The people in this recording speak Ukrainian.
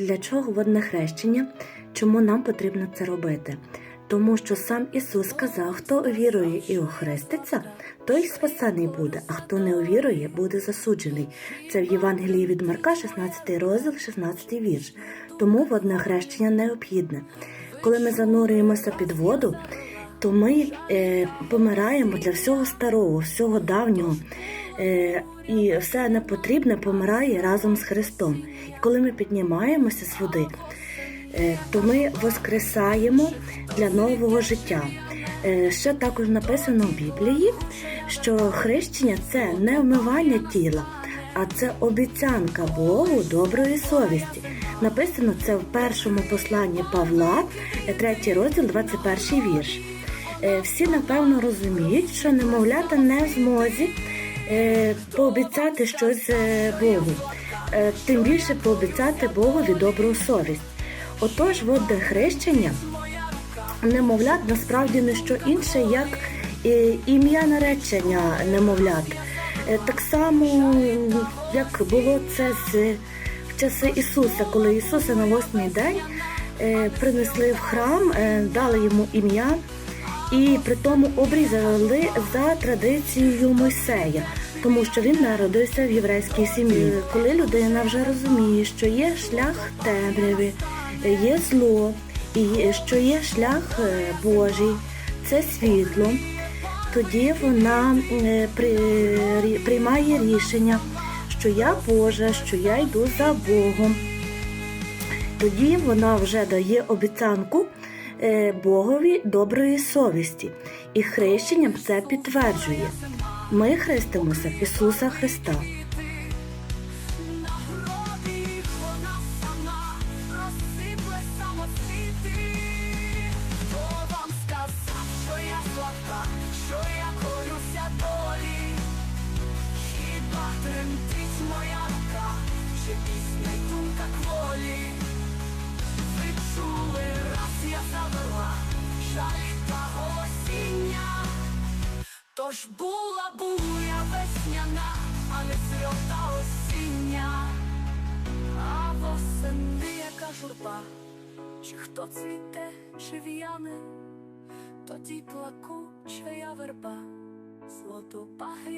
для чого водне хрещення? Чому нам потрібно це робити? Тому що сам Ісус сказав, хто вірує і охреститься, той спасений буде, а хто не увірує, буде засуджений. Це в Євангелії від Марка, 16 розділ, 16 вірш. Тому водне хрещення необхідне. Коли ми занурюємося під воду, то ми е, помираємо для всього старого, всього давнього. Е, і все непотрібне помирає разом з Христом. І коли ми піднімаємося з води, е, то ми воскресаємо для нового життя. Е, ще також написано в Біблії, що хрещення це не вмивання тіла, а це обіцянка Богу доброї совісті. Написано це в першому посланні Павла, е, третій розділ, 21 вірш. Всі напевно розуміють, що немовлята не в змозі пообіцяти щось е, Богу, Е, тим більше пообіцяти Богові добру совість. Отож, водне хрещення немовлят насправді не що інше, як е, ім'я наречення немовлят. Е, Так само, як було це з в часи Ісуса, коли Ісуса на восьмий день е, принесли в храм, е, дали йому ім'я і при тому обрізали за традицією Мойсея, тому що він народився в єврейській сім'ї. Коли людина вже розуміє, що є шлях темряви, є зло, і що є шлях е, Божий, це світло, тоді вона е, приймає рішення, що я Божа, що я йду за Богом. Тоді вона вже дає обіцянку е, Богові доброї совісті, і хрещенням це підтверджує. Ми хрестимося Ісуса Христа. На гробі вона сама Тож була буря весняна, а не сльота осіння, а восени яка журба, чи хто цвіте, чи в'яне, тоді плакуча я верба, злоту пагря.